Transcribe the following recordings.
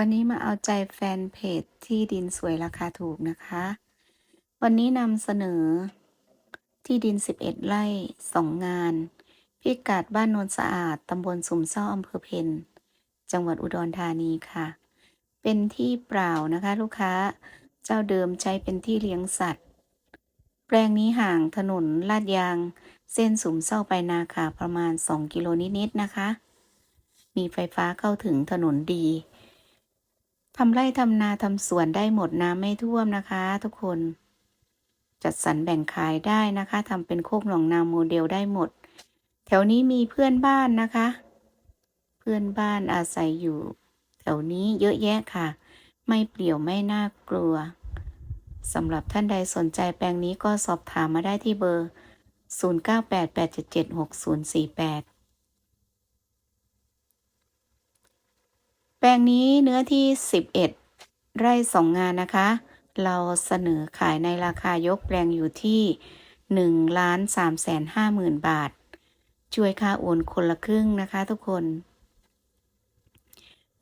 วันนี้มาเอาใจแฟนเพจที่ดินสวยราคาถูกนะคะ วันนี้นำเสนอ ที่ดิน 11 ไร่2งาน พิกัดบ้านโนนสะอาดตำบลสุมเศร้าอำเภอเพนจังหวัดอุดรธานีค่ะ เป็นที่เปล่านะคะลูกค้า เจ้าเดิมใช้เป็นที่เลี้ยงสัตว์ แปลงนี้ห่างถนนลาดยาง เส้นสุมเศร้าไปนาค่ะประมาณ 2 กิโลนิดๆนะคะ มีไฟฟ้าเข้าถึงถนนดี ทำไร่ทำนาทำสวนได้หมดน้ำไม่ท่วมนะคะ ทุกคน จัดสรรแบ่งขายได้นะคะทำเป็นโคกหนองนาโมเดลได้หมด แถวนี้มีเพื่อนบ้านนะคะ เพื่อนบ้านอาศัยอยู่ แถวนี้เยอะแยะค่ะ ไม่เปลี่ยวไม่น่ากลัวสำหรับท่านใดสนใจแปลงนี้ก็สอบถามมาได้ที่เบอร์ 0988776048 แปล งนี้เนื้อที่ 11 ไร่สองงานนะคะ เราเสนอขายในราคายกแปลงอยู่ที่1ล้าน3แสน5หมื่นบาท ช่วยค่าโอนคนละครึ่งนะคะทุกคน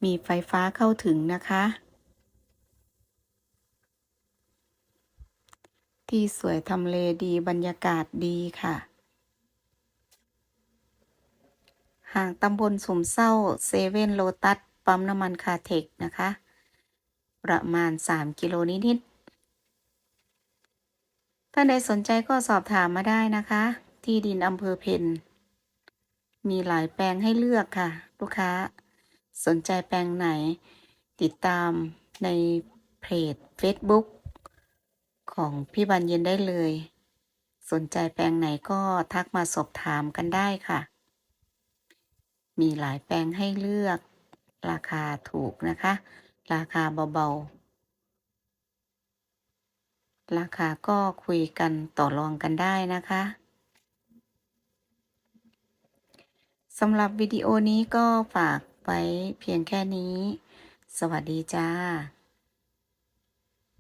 มีไฟฟ้าเข้าถึงนะคะ ที่สวยทำเลดีบรรยากาศดีค่ะ ห่างตำบลสมเศร้าเซเว่นโลตัส ปั๊มน้ำมันคาเทคนะคะ ประมาณ 3 กิโลนิดๆท่านใดสนใจก็สอบถามมาได้นะคะ ที่ดินอำเภอเพนมีหลายแปลงให้เลือกค่ะ ลูกค้า สนใจแปลงไหน ติดตามในเพจ Facebook ของพี่บันเย็นได้เลย สนใจแปลงไหนก็ทักมาสอบถามกันได้ค่ะ มีหลายแปลงให้เลือก ราคาถูกนะคะ ราคาเบาๆ ราคาก็คุยกันต่อรองกันได้นะคะสำหรับวิดีโอนี้ก็ฝากไว้เพียงแค่นี้ สวัสดีจ้า